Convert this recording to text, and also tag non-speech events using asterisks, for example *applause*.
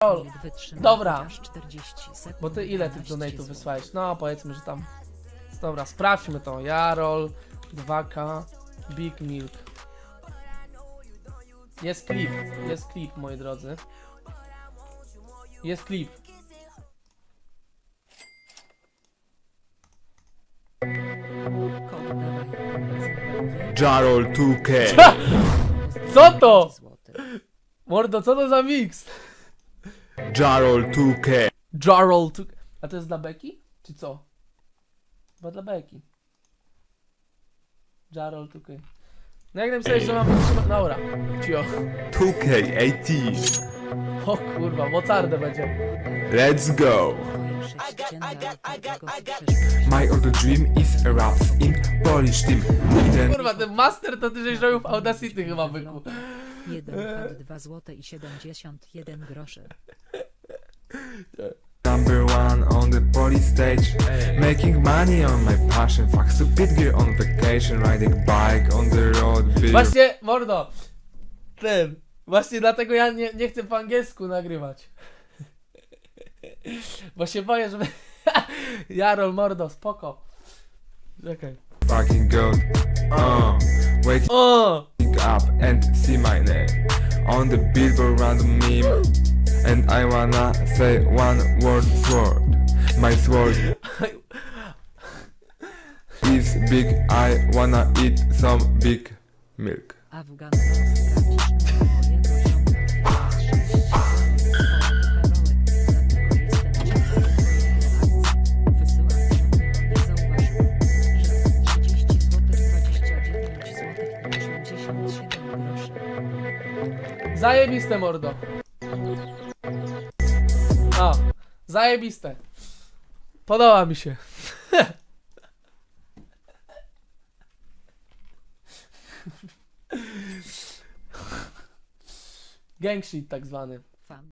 Wytrzymaj Dobra. chociaż 40 sekund, bo ty ile tych 12 donate'ów wysłałeś? No, powiedzmy, że tam... Dobra, sprawdźmy to. Jarol, 2K, Big Milk. Jest klip, jest klip, moi drodzy. Jest klip. Kod dawaj, pokazuj. Jarol 2K. *laughs* Co to? Mordo, co to za mix? Jarol 2K. Jarol tu... A to jest dla Beki? Czy co? Chyba dla Beki. Jarol tu... No jak napisałeś, że mam wytrzymać... Dobra, cio. 2K18. O kurwa, mocardę będzie. Let's go. My other dream is raps in Polish team. Kurwa, ten master to ty żeś robił w Audacity chyba, byku. 1 kod 2 złote i 71 groszy. number one on the Polish stage. Making money on my passion. Fuck stupid gear on vacation. Riding bike on the road. Beer. Właśnie, mordo, ten, właśnie dlatego ja nie, nie chcę po angielsku nagrywać. Bo się boję, żeby... *laughs* Jarol, mordo, spoko. Czekaj. Fucking goat. Uh, waking O! Up and see my name on the billboard random meme. And I wanna say one word sword. My sword is big. I wanna eat some big milk. Afgan Zajebiste, mordo. O, zajebiste. Podoba mi się. *laughs* Gang shit tak zwany.